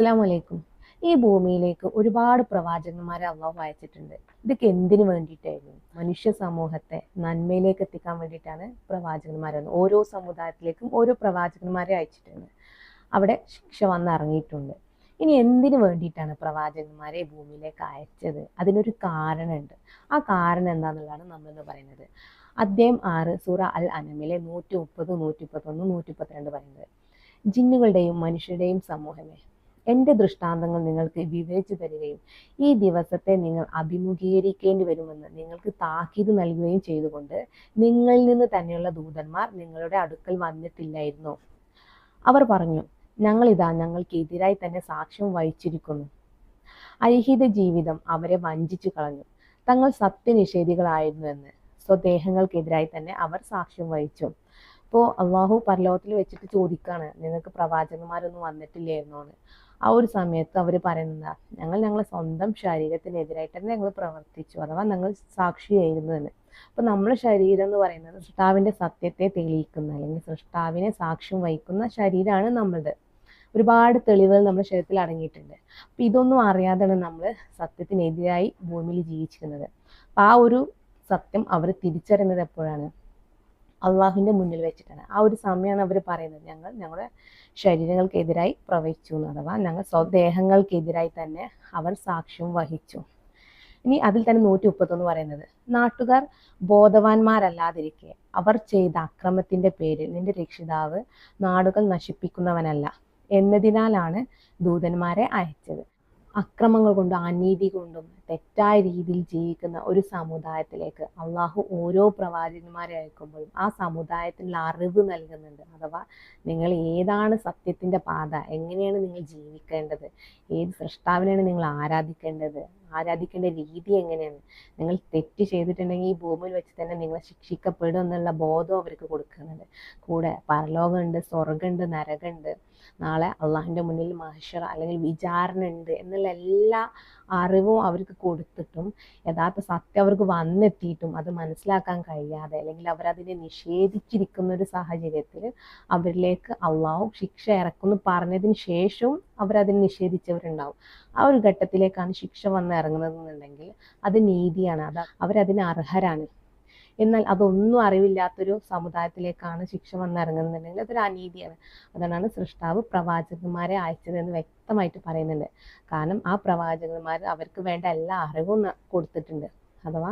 അസ്സാം വലൈക്കും ഈ ഭൂമിയിലേക്ക് ഒരുപാട് പ്രവാചകന്മാരെ അള്ളാഹു അയച്ചിട്ടുണ്ട്. ഇതൊക്കെ എന്തിനു വേണ്ടിയിട്ടായിരുന്നു? മനുഷ്യ സമൂഹത്തെ നന്മയിലേക്ക് എത്തിക്കാൻ വേണ്ടിയിട്ടാണ് പ്രവാചകന്മാരെ ഓരോ സമുദായത്തിലേക്കും ഓരോ പ്രവാചകന്മാരെ അയച്ചിട്ടുണ്ട്. അവിടെ ശിക്ഷ വന്നിറങ്ങിയിട്ടുണ്ട് ഇനി എന്തിനു വേണ്ടിയിട്ടാണ് പ്രവാചകന്മാരെ ഭൂമിയിലേക്ക് അയച്ചത്? അതിനൊരു കാരണമുണ്ട്. ആ കാരണം എന്താണെന്നുള്ളതാണ് നമ്മളിന്ന് പറയുന്നത്. അദ്ദേഹം ആറ് സൂറ അൽ അനമിലെ നൂറ്റി മുപ്പത് നൂറ്റി മുപ്പത്തൊന്ന് നൂറ്റി മുപ്പത്തിരണ്ട് പറയുന്നത്. ജിന്നുകളുടെയും മനുഷ്യരുടെയും സമൂഹമേ എന്റെ ദൃഷ്ടാന്തങ്ങൾ നിങ്ങൾക്ക് വിവരിച്ചു തരികയും ഈ ദിവസത്തെ നിങ്ങൾ അഭിമുഖീകരിക്കേണ്ടി വരുമെന്ന് നിങ്ങൾക്ക് താക്കീത് നൽകുകയും ചെയ്തുകൊണ്ട് നിങ്ങളിൽ നിന്ന് തന്നെയുള്ള ദൂതന്മാർ നിങ്ങളുടെ അടുക്കൽ വന്നിട്ടില്ലായിരുന്നു. അവർ പറഞ്ഞു ഞങ്ങളിതാ ഞങ്ങൾക്കെതിരായി തന്നെ സാക്ഷ്യം വഹിച്ചിരിക്കുന്നു. ഐഹിത ജീവിതം അവരെ വഞ്ചിച്ചു കളഞ്ഞു. തങ്ങൾ സത്യനിഷേധികളായിരുന്നുവെന്ന് സ്വദേഹങ്ങൾക്കെതിരായി തന്നെ അവർ സാക്ഷ്യം വഹിച്ചു. അപ്പോൾ അള്ളാഹു പരലോകത്തിൽ വെച്ചിട്ട് ചോദിക്കാണ് നിങ്ങൾക്ക് പ്രവാചകന്മാരൊന്നും വന്നിട്ടില്ലായിരുന്നോ ആ ഒരു സമയത്ത് അവർ പറയുന്നത് ഞങ്ങൾ ഞങ്ങളെ സ്വന്തം ശരീരത്തിനെതിരായിട്ട് തന്നെ ഞങ്ങൾ പ്രവർത്തിച്ചു അഥവാ ഞങ്ങൾ സാക്ഷിയായിരുന്നു തന്നെ അപ്പൊ നമ്മുടെ ശരീരം എന്ന് പറയുന്നത് സൃഷ്ടാവിന്റെ സത്യത്തെ തെളിയിക്കുന്ന അല്ലെങ്കിൽ സൃഷ്ടാവിനെ സാക്ഷ്യം വഹിക്കുന്ന ശരീരമാണ് നമ്മളുടെ ഒരുപാട് തെളിവുകൾ നമ്മുടെ ശരീരത്തിൽ അടങ്ങിയിട്ടുണ്ട്. അപ്പൊ ഇതൊന്നും അറിയാതെയാണ് നമ്മൾ സത്യത്തിനെതിരായി ഭൂമിയിൽ ജീവിച്ചിരുന്നത്. അപ്പൊ ആ ഒരു സത്യം അവർ തിരിച്ചറിയുന്നത് എപ്പോഴാണ്? അള്ളാഹുവിന്റെ മുന്നിൽ വെച്ചിട്ടാണ്. ആ ഒരു സമയമാണ് അവർ പറയുന്നത്. ഞങ്ങൾ ഞങ്ങളുടെ ശരീരങ്ങൾക്കെതിരായി പ്രവഹിച്ചു എന്ന് അഥവാ ഞങ്ങൾ സ്വദേഹങ്ങൾക്കെതിരായി തന്നെ അവർ സാക്ഷ്യം വഹിച്ചു. ഇനി അതിൽ തന്നെ നൂറ്റി മുപ്പത്തൊന്ന് പറയുന്നത്. നാട്ടുകാർ ബോധവാന്മാരല്ലാതിരിക്കെ അവർ ചെയ്ത അക്രമത്തിന്റെ പേരിൽ നിന്റെ രക്ഷിതാവ് നാടുകൾ നശിപ്പിക്കുന്നവനല്ല എന്നതിനാലാണ് ദൂതന്മാരെ അയച്ചത്. അക്രമങ്ങൾ കൊണ്ടും അനീതി കൊണ്ടും തെറ്റായ രീതിയിൽ ജീവിക്കുന്ന ഒരു സമുദായത്തിലേക്ക് അള്ളാഹു ഓരോ പ്രവാചകന്മാരെ അയക്കുമ്പോഴും ആ സമുദായത്തിനുള്ള അറിവ് നൽകുന്നുണ്ട്. അഥവാ നിങ്ങൾ ഏതാണ് സത്യത്തിന്റെ പാത? എങ്ങനെയാണ് നിങ്ങൾ ജീവിക്കേണ്ടത്? ഏത് സൃഷ്ടാവിനെയാണ് നിങ്ങൾ ആരാധിക്കേണ്ടത്? ആരാധിക്കേണ്ട രീതി എങ്ങനെയാണ്? നിങ്ങൾ തെറ്റ് ചെയ്തിട്ടുണ്ടെങ്കിൽ ഈ ഭൂമിയിൽ വെച്ച് തന്നെ നിങ്ങൾ ശിക്ഷിക്കപ്പെടും എന്നുള്ള ബോധം അവർക്ക് കൊടുക്കുന്നുണ്ട്. കൂടെ പരലോകമുണ്ട് സ്വർഗമുണ്ട് നരകമുണ്ട്. നാളെ അള്ളാഹിന്റെ മുന്നിൽ മഹഷർ അല്ലെങ്കിൽ വിചാരണ ഉണ്ട് എന്നുള്ള എല്ലാ അറിവും അവർക്ക് കൊടുത്തിട്ടും യഥാർത്ഥ സത്യം അവർക്ക് വന്നെത്തിയിട്ടും അത് മനസ്സിലാക്കാൻ കഴിയാതെ അല്ലെങ്കിൽ അവരതിനെ നിഷേധിച്ചിരിക്കുന്ന ഒരു സാഹചര്യത്തിൽ അവരിലേക്ക് അള്ളാഹു ശിക്ഷ ഇറക്കുന്നു പറഞ്ഞതിന് ശേഷവും അവരതിനെ നിഷേധിച്ചവരുണ്ടാവും. ആ ഒരു ഘട്ടത്തിലേക്കാണ് ശിക്ഷ വന്ന് ഇറങ്ങുന്നതെന്നുണ്ടെങ്കിൽ അത് നീതിയാണ്. അത് അവരതിന് അർഹരാണ്. എന്നാൽ അതൊന്നും അറിവില്ലാത്തൊരു സമുദായത്തിലേക്കാണ് ശിക്ഷ വന്നിറങ്ങുന്നുണ്ടെങ്കിൽ അതൊരു അനീതിയാണ്. അതുകൊണ്ടാണ് സൃഷ്ടാവ് പ്രവാചകന്മാരെ അയച്ചതെന്ന് വ്യക്തമായിട്ട് പറയുന്നുണ്ട്. കാരണം ആ പ്രവാചകന്മാർ അവർക്ക് വേണ്ട എല്ലാ അറിവും കൊടുത്തിട്ടുണ്ട്. അഥവാ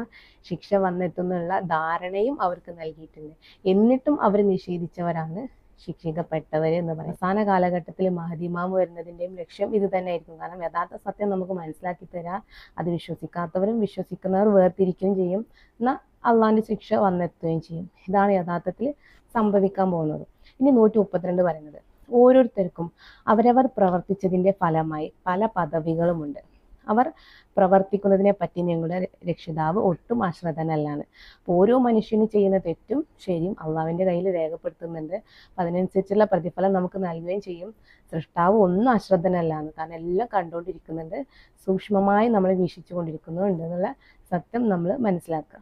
ശിക്ഷ വന്നെത്തുന്നുള്ള ധാരണയും അവർക്ക് നൽകിയിട്ടുണ്ട്. എന്നിട്ടും അവർ നിഷേധിച്ചവരാണ് ശിക്ഷിക്കപ്പെട്ടവർ എന്ന് പറയും. അവസാന കാലഘട്ടത്തിൽ മഹദിമാമ് വരുന്നതിന്റെയും ലക്ഷ്യം ഇത് തന്നെ ആയിരിക്കും കാരണം യഥാർത്ഥ സത്യം നമുക്ക് മനസ്സിലാക്കി തരാൻ അത് വിശ്വസിക്കാത്തവരും വിശ്വസിക്കുന്നവർ വേർതിരിക്കുകയും ചെയ്യും. എന്നാൽ അള്ളാഹിന്റെ ശിക്ഷ വന്നെത്തുകയും ചെയ്യും. ഇതാണ് യഥാർത്ഥത്തിൽ സംഭവിക്കാൻ പോകുന്നത്. ഇനി നൂറ്റി മുപ്പത്തിരണ്ട് പറയുന്നത്. ഓരോരുത്തർക്കും അവരവർ പ്രവർത്തിച്ചതിന്റെ ഫലമായി പല പദവികളുമുണ്ട്. അവർ പ്രവർത്തിക്കുന്നതിനെ പറ്റി ഞങ്ങളുടെ രക്ഷിതാവ് ഒട്ടും ആശ്രതനല്ലാണ് അപ്പോൾ ഓരോ മനുഷ്യന് ചെയ്യുന്ന തെറ്റും ശരിയും അള്ളാവിന്റെ കയ്യിൽ രേഖപ്പെടുത്തുന്നുണ്ട്. അപ്പം അതിനനുസരിച്ചുള്ള പ്രതിഫലം നമുക്ക് നൽകുകയും ചെയ്യും. സൃഷ്ടാവ് ഒന്നും അശ്രദ്ധനല്ലാണ് കാരണം എല്ലാം കണ്ടുകൊണ്ടിരിക്കുന്നുണ്ട്. സൂക്ഷ്മമായി നമ്മൾ വീക്ഷിച്ചു കൊണ്ടിരിക്കുന്നുണ്ട് എന്നുള്ള സത്യം നമ്മൾ മനസ്സിലാക്കുക.